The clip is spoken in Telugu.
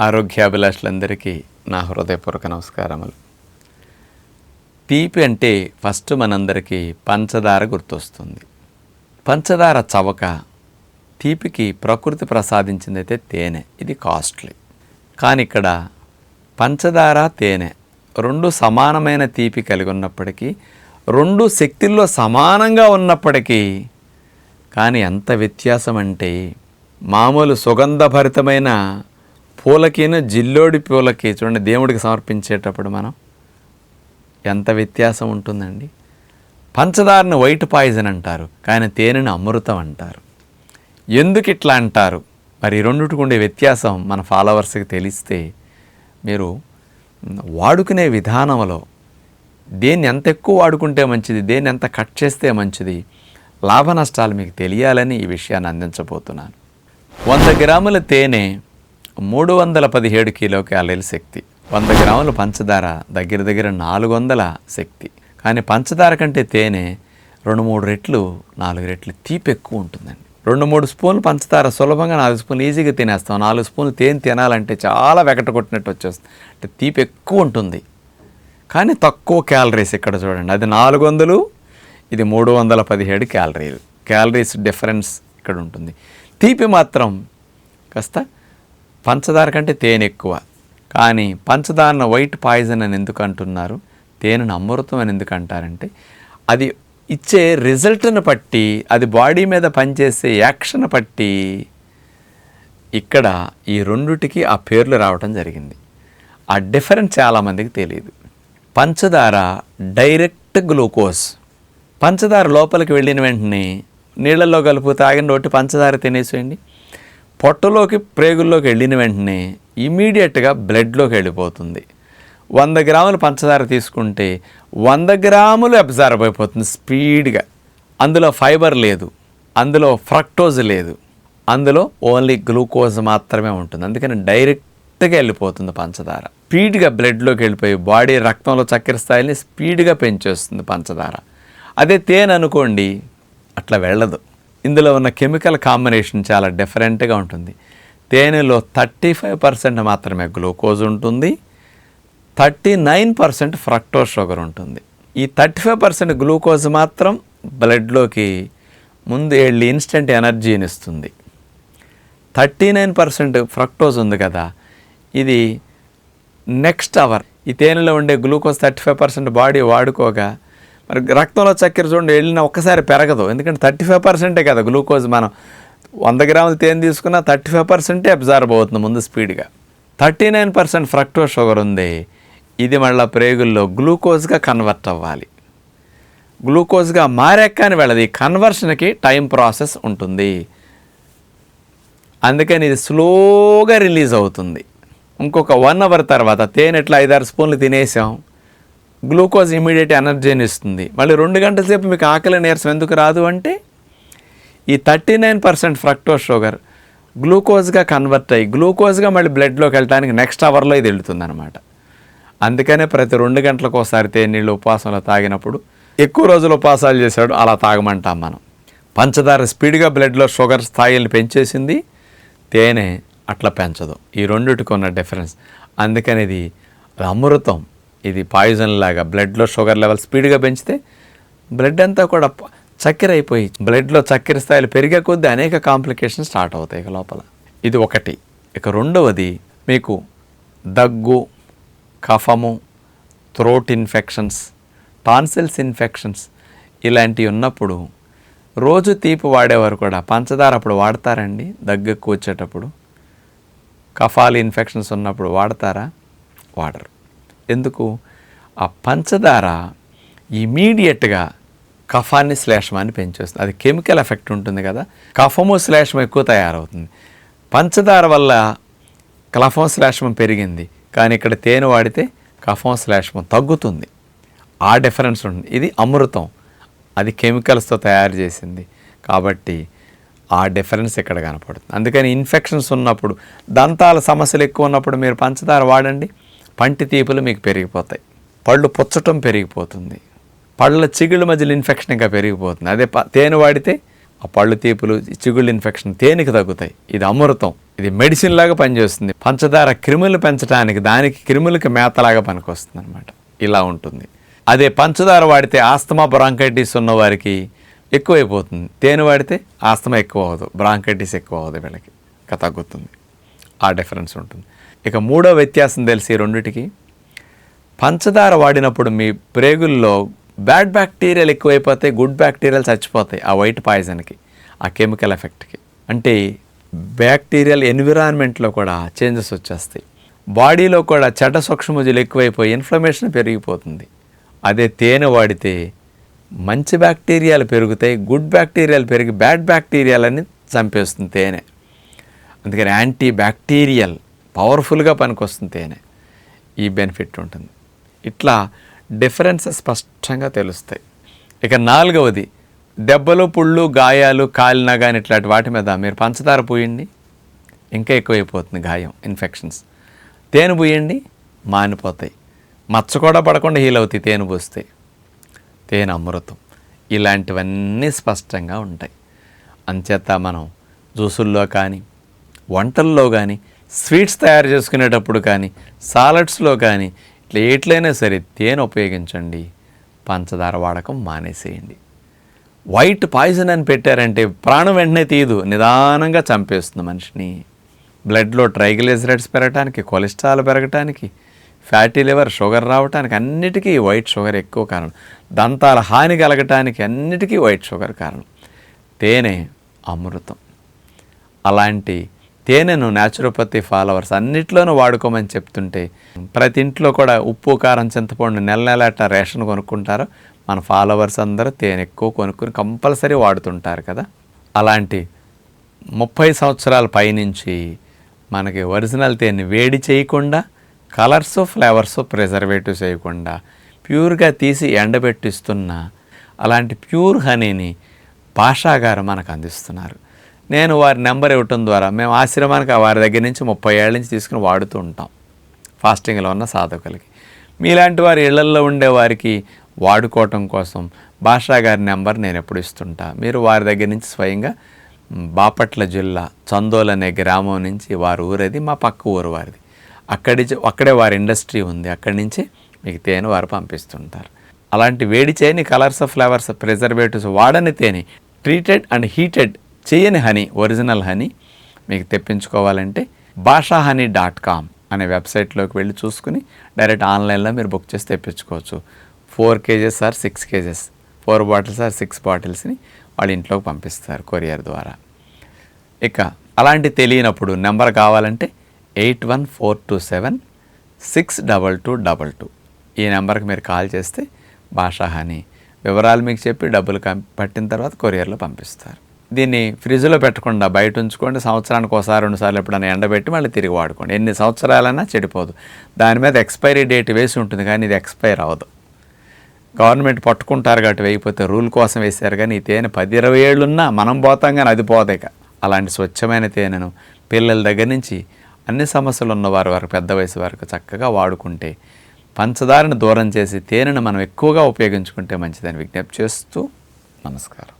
ఆరోగ్యాభిలాషులందరికీ నా హృదయపూర్వక నమస్కారములు. తీపి అంటే ఫస్ట్ మనందరికీ పంచదార గుర్తొస్తుంది. పంచదార చవక తీపికి ప్రకృతి ప్రసాదించిందైతే తేనె ఇది కాస్ట్లీ. కానీ ఇక్కడ పంచదార తేనె రెండు సమానమైన తీపి కలిగి ఉన్నప్పటికీ రెండు శక్తుల్లో సమానంగా ఉన్నప్పటికీ కానీ ఎంత వ్యత్యాసం అంటే మామూలు సుగంధభరితమైన పూలకిను జిల్లోడి పూలకి చూడండి దేవుడికి సమర్పించేటప్పుడు మనం ఎంత వ్యత్యాసం ఉంటుందండి. పంచదారని వైట్ పాయిజన్ అంటారు కానీ తేనెను అమృతం అంటారు. ఎందుకు ఇట్లా అంటారు? మరి రెండుటికి ఉండే వ్యత్యాసం మన ఫాలోవర్స్కి తెలిస్తే మీరు వాడుకునే విధానంలో దేన్ని ఎంత ఎక్కువ వాడుకుంటే మంచిది దేన్ని ఎంత కట్ చేస్తే మంచిది లాభ నష్టాలు మీకు తెలియాలని ఈ విషయాన్ని అందించబోతున్నాను. వంద గ్రాముల తేనె మూడు వందల పదిహేడు కిలో క్యాలరీల శక్తి వంద గ్రాముల పంచదార దగ్గర దగ్గర నాలుగు వందల శక్తి. కానీ పంచదార కంటే తేనె రెండు మూడు రెట్లు నాలుగు రెట్లు తీపి ఎక్కువ ఉంటుందండి. రెండు మూడు స్పూన్లు పంచదార సులభంగా నాలుగు స్పూన్లు ఈజీగా తినేస్తాం. నాలుగు స్పూన్లు తేనె తినాలంటే చాలా వెకట కొట్టినట్టు వచ్చేస్తుంది. అంటే తీపి ఎక్కువ ఉంటుంది. కానీ తక్కువ క్యాలరీస్ ఇక్కడ చూడండి. అది నాలుగు వందలు ఇది మూడు వందల పదిహేడు క్యాలరీలు. క్యాలరీస్ డిఫరెన్స్ ఇక్కడ ఉంటుంది. తీపి మాత్రం కాస్త పంచదార కంటే తేనె ఎక్కువ. కానీ పంచదారను వైట్ పాయిజన్ అని ఎందుకు అంటున్నారు తేనెను అమృతం అని ఎందుకు అంటారంటే అది ఇచ్చే రిజల్ట్ను బట్టి అది బాడీ మీద పనిచేసే యాక్షన్ బట్టి ఇక్కడ ఈ రెండుటికి ఆ పేర్లు రావటం జరిగింది. ఆ డిఫరెన్స్ చాలామందికి తెలియదు. పంచదార డైరెక్ట్ గ్లూకోజ్ పంచదార లోపలికి వెళ్ళిన వెంటనే నీళ్ళల్లో కలుపు తాగిన రొట్టి పంచదార తినేసేయండి. పొట్టలోకి ప్రేగుల్లోకి వెళ్ళిన వెంటనే ఇమీడియట్గా బ్లడ్లోకి వెళ్ళిపోతుంది. వంద గ్రాములు పంచదార తీసుకుంటే వంద గ్రాములు అబ్జార్బ్ అయిపోతుంది స్పీడ్గా. అందులో ఫైబర్ లేదు. అందులో ఫ్రక్టోజ్ లేదు. అందులో ఓన్లీ గ్లూకోజ్ మాత్రమే ఉంటుంది. అందుకని డైరెక్ట్గా వెళ్ళిపోతుంది పంచదార. స్పీడ్గా బ్లడ్లోకి వెళ్ళిపోయి బాడీ రక్తంలో చక్కెర స్థాయిని స్పీడ్గా పెంచేస్తుంది పంచదార. అదే తేనె అనుకోండి అట్లా వెళ్ళదు. ఇందులో ఉన్న కెమికల్ కాంబినేషన్ చాలా డిఫరెంట్గా ఉంటుంది. తేనెలో థర్టీ ఫైవ్ పర్సెంట్ మాత్రమే గ్లూకోజ్ ఉంటుంది. Thirty nine percent fructo sugar ఉంటుంది. ఈ థర్టీ ఫైవ్ పర్సెంట్ గ్లూకోజ్ మాత్రం బ్లడ్లోకి ముందు వెళ్ళి ఇన్స్టెంట్ ఎనర్జీని ఇస్తుంది. థర్టీ నైన్ పర్సెంట్ ఫ్రక్టోజ్ ఉంది కదా ఇది నెక్స్ట్ అవర్. ఈ తేనెలో ఉండే glucose thirty five percent body వాడుకోగా మరి రక్తంలో చక్కెర చూడండి వెళ్ళిన ఒక్కసారి పెరగదు. ఎందుకంటే థర్టీ ఫైవ్ పర్సెంటే కదా గ్లూకోజ్ మనం. వంద గ్రాముల తేనె తీసుకున్నా థర్టీ ఫైవ్ పర్సెంటే అబ్జర్వ్ అవుతుంది ముందు స్పీడ్గా. Thirty nine percent fructo sugar ఉంది. ఇది మళ్ళీ ప్రేగుల్లో గ్లూకోజ్గా కన్వర్ట్ అవ్వాలి. గ్లూకోజ్గా మారాక కానీ వెళ్ళదు. ఈ కన్వర్షన్కి టైం ప్రాసెస్ ఉంటుంది. అందుకని ఇది స్లోగా రిలీజ్ అవుతుంది. ఇంకొక వన్ అవర్ తర్వాత తేనె ఎట్లా ఐదారు స్పూన్లు తినేసాం. గ్లూకోజ్ ఇమీడియట్ ఎనర్జీని ఇస్తుంది. మళ్ళీ రెండు గంటల సేపు మీకు ఆకలి నీరసం ఎందుకు రాదు అంటే ఈ thirty nine percent fructo sugar గ్లూకోజ్గా convert అయ్యి గ్లూకోజ్గా మళ్ళీ బ్లడ్లోకి వెళ్ళడానికి నెక్స్ట్ అవర్లో ఇది వెళుతుంది అనమాట అందుకనే ప్రతి రెండు గంటలకు ఒకసారి తేనీళ్ళు ఉపవాసంలో తాగినప్పుడు ఎక్కువ రోజులు ఉపవాసాలు చేశాడు అలా తాగమంటాం మనం. పంచదార స్పీడ్గా బ్లడ్లో షుగర్ స్థాయిల్ని పెంచేసింది తేనె అట్లా పెంచదు. ఈ రెండిటికి ఉన్న డిఫరెన్స్. అందుకని ఇది అమృతం. ఇది పాయిజన్ లాగా బ్లడ్లో షుగర్ లెవెల్ స్పీడ్గా పెంచితే బ్లడ్ అంతా కూడా చక్కెర అయిపోయి బ్లడ్లో చక్కెర స్థాయిలు పెరిగే కొద్దీ అనేక కాంప్లికేషన్స్ స్టార్ట్ అవుతాయి ఇక లోపల. ఇది ఒకటి. ఇక రెండవది మీకు దగ్గు కఫము థ్రోట్ ఇన్ఫెక్షన్స్ టాన్సిల్స్ ఇన్ఫెక్షన్స్ ఇలాంటివి ఉన్నప్పుడు రోజు తీపి వాడేవారు కూడా పంచదార అప్పుడు వాడతారండి. దగ్గుకు వచ్చేటప్పుడు కఫాలు ఇన్ఫెక్షన్స్ ఉన్నప్పుడు వాడతారా? వాడరు. ఎందుకు? ఆ పంచదార ఇమీడియట్గా కఫాన్ని శ్లేష్మాన్ని పెంచేస్తుంది. అది కెమికల్ ఎఫెక్ట్ ఉంటుంది కదా కఫము శ్లేష్మం ఎక్కువ తయారవుతుంది. పంచదార వల్ల కఫం శ్లేష్మం పెరిగింది కానీ ఇక్కడ తేనె వాడితే కఫం శ్లేష్మం తగ్గుతుంది. ఆ డిఫరెన్స్ ఉంటుంది. ఇది అమృతం. అది కెమికల్స్తో తయారు చేసింది. కాబట్టి ఆ డిఫరెన్స్ ఇక్కడ కనపడుతుంది. అందుకని ఇన్ఫెక్షన్స్ ఉన్నప్పుడు దంతాల సమస్యలు ఎక్కువ ఉన్నప్పుడు మీరు పంచదార వాడండి. పంటి తీపులు మీకు పెరిగిపోతాయి. పళ్ళు పుచ్చటం పెరిగిపోతుంది. పళ్ళ చిగుళ్ళ మధ్యలో ఇన్ఫెక్షన్ ఇంకా పెరిగిపోతుంది. అదే ప- తేనె వాడితే ఆ పళ్ళు తీపులు చిగుళ్ళు ఇన్ఫెక్షన్ తేనెకి తగ్గుతాయి. ఇది అమృతం. ఇది మెడిసిన్ లాగా పనిచేస్తుంది. పంచదార క్రిములు పెంచడానికి దానికి క్రిములకి మేతలాగా పనికొస్తుంది అనమాట ఇలా ఉంటుంది. అదే పంచదార వాడితే ఆస్తమా బ్రాంకైటిస్ ఉన్న వారికి ఎక్కువైపోతుంది. తేనె వాడితే ఆస్తమా ఎక్కువ అవ్వదు. బ్రాంకైటిస్ ఎక్కువ అవ్వదు వీళ్ళకి. ఇంకా తగ్గుతుంది. ఆ డిఫరెన్స్ ఉంటుంది. ఇక మూడో వ్యత్యాసం తెలిసి రెండిటికి. పంచదార వాడినప్పుడు మీ ప్రేగుల్లో బ్యాడ్ బ్యాక్టీరియాలు ఎక్కువైపోతాయి గుడ్ బ్యాక్టీరియాలు చచ్చిపోతాయి ఆ వైట్ పాయిజన్కి ఆ కెమికల్ ఎఫెక్ట్కి. అంటే బ్యాక్టీరియల్ ఎన్విరాన్మెంట్లో కూడా చేంజెస్ వచ్చేస్తాయి. బాడీలో కూడా చెడ్డ సూక్ష్మజులు ఎక్కువైపోయి ఇన్ఫ్లమేషన్ పెరిగిపోతుంది. అదే తేనె వాడితే మంచి బ్యాక్టీరియాలు పెరుగుతాయి గుడ్ బ్యాక్టీరియాలు పెరిగి బ్యాడ్ బ్యాక్టీరియాలని చంపేస్తుంది తేనె. అందుకని యాంటీ బ్యాక్టీరియల్ పవర్ఫుల్గా పనికొస్తుంది తేనె. ఈ బెనిఫిట్ ఉంటుంది. ఇట్లా డిఫరెన్సెస్ స్పష్టంగా తెలుస్తాయి. ఇక నాలుగవది దెబ్బలు పుళ్ళు గాయాలు కాలిన కానీ ఇట్లాంటి వాటి మీద మీరు పంచదార పోయండి. ఇంకా ఎక్కువైపోతుంది గాయం ఇన్ఫెక్షన్స్. తేనె పూయండి మానిపోతాయి. మచ్చ కూడా పడకుండా హీల్ అవుతాయి తేనె పోస్తే. తేనె అమృతం. ఇలాంటివన్నీ స్పష్టంగా ఉంటాయి. అంచేత మనం జ్యూసుల్లో కానీ వంటల్లో కానీ స్వీట్స్ తయారు చేసుకునేటప్పుడు కానీ సాలడ్స్లో కానీ ఇట్లా ఏట్లైనా సరే తేనె ఉపయోగించండి. పంచదార వాడకం మానేసేయండి. వైట్ పాయిజన్ అని పెట్టారంటే ప్రాణం వెంటనే తీయదు. నిదానంగా చంపేస్తుంది మనిషిని. బ్లడ్లో ట్రైగ్లిజరైడ్స్ పెరగటానికి కొలెస్ట్రాల్ పెరగటానికి ఫ్యాటీ లివర్ షుగర్ రావటానికి అన్నిటికీ వైట్ షుగర్ ఎక్కువ కారణం. దంతాల హాని కలగటానికి అన్నిటికీ వైట్ షుగర్ కారణం. తేనె అమృతం. అలాంటి తేనెను న్యాచురోపతి ఫాలోవర్స్ అన్నిట్లోనూ వాడుకోమని చెప్తుంటే ప్రతి ఇంట్లో కూడా ఉప్పు కారం చింతపండు నెల నెల అట్లా రేషన్ కొనుక్కుంటారో. మన ఫాలోవర్స్ అందరూ తేనె ఎక్కువ కొనుక్కుని కంపల్సరీ వాడుతుంటారు కదా. అలాంటి ముప్పై సంవత్సరాల పైనుంచి మనకి ఒరిజినల్ తేనె వేడి చేయకుండా కలర్స్ ఫ్లేవర్స్ ప్రిజర్వేటివ్ చేయకుండా ప్యూర్గా తీసి ఎండబెట్టిస్తున్న అలాంటి ప్యూర్ హనీని భాషాగారు మనకు అందిస్తున్నారు. నేను వారి నెంబర్ ఇవ్వటం ద్వారా మేము ఆశ్రమానికి వారి దగ్గర నుంచి ముప్పై ఏళ్ళ నుంచి తీసుకుని వాడుతూ ఉంటాం ఫాస్టింగ్లో ఉన్న సాధకులకి. మీలాంటి వారి ఇళ్ళల్లో ఉండే వారికి వాడుకోవటం కోసం భాషా గారి నెంబర్ నేను ఎప్పుడు ఇస్తుంటా. మీరు వారి దగ్గర నుంచి స్వయంగా బాపట్ల జిల్లా చందోల్ అనే గ్రామం నుంచి వారి ఊరేది మా పక్క ఊరు వారిది. అక్కడి అక్కడే వారి ఇండస్ట్రీ ఉంది. అక్కడి నుంచి మీకు తేనె వారు పంపిస్తుంటారు. అలాంటి వేడి చేయని కలర్స్ ఫ్లేవర్స్ ప్రిజర్వేటివ్స్ వాడని తేనె ట్రీటెడ్ అండ్ హీటెడ్ చేయని హనీ ఒరిజినల్ హనీ మీకు తెప్పించుకోవాలంటే భాషా హనీ డాట్ కామ్ అనే వెబ్సైట్లోకి వెళ్ళి చూసుకుని డైరెక్ట్ ఆన్లైన్లో మీరు బుక్ చేసి తెప్పించుకోవచ్చు. Four kgs or six kgs. Four bottles or six బాటిల్స్ని వాళ్ళ ఇంట్లోకి పంపిస్తారు కొరియర్ ద్వారా. ఇక అలాంటి తెలియనప్పుడు నెంబర్ కావాలంటే eight one four two seven six double two double two. ఈ నెంబర్కి మీరు కాల్ చేస్తే భాషాహాని వివరాలు మీకు చెప్పి డబ్బులు కం- పట్టిన తర్వాత కొరియర్లో పంపిస్తారు. దీన్ని ఫ్రిడ్జ్లో పెట్టకుండా బయట ఉంచుకోండి. సంవత్సరానికి ఒకసారి రెండుసార్లు ఎప్పుడైనా ఎండబెట్టి మళ్ళీ తిరిగి వాడుకోండి. ఎన్ని సంవత్సరాలైనా చెడిపోదు. దాని మీద ఎక్స్పైరీ డేట్ వేసి ఉంటుంది కానీ ఇది ఎక్స్పైర్ అవ్వదు. గవర్నమెంట్ పట్టుకుంటారు కాబట్టి వేయకపోతే రూల్ కోసం వేశారు కానీ ఈ తేనె పది ఇరవై ఏళ్ళున్నా మనం పోతాం కానీ అది పోదేక అలాంటి స్వచ్ఛమైన తేనెను పిల్లల దగ్గర నుంచి అన్ని సమస్యలు ఉన్నవారు వరకు పెద్ద వయసు వరకు చక్కగా వాడుకుంటే పంచదారను దూరం చేసి తేనెను మనం ఎక్కువగా ఉపయోగించుకుంటే మంచిదని విజ్ఞప్తి చేస్తూ నమస్కారం.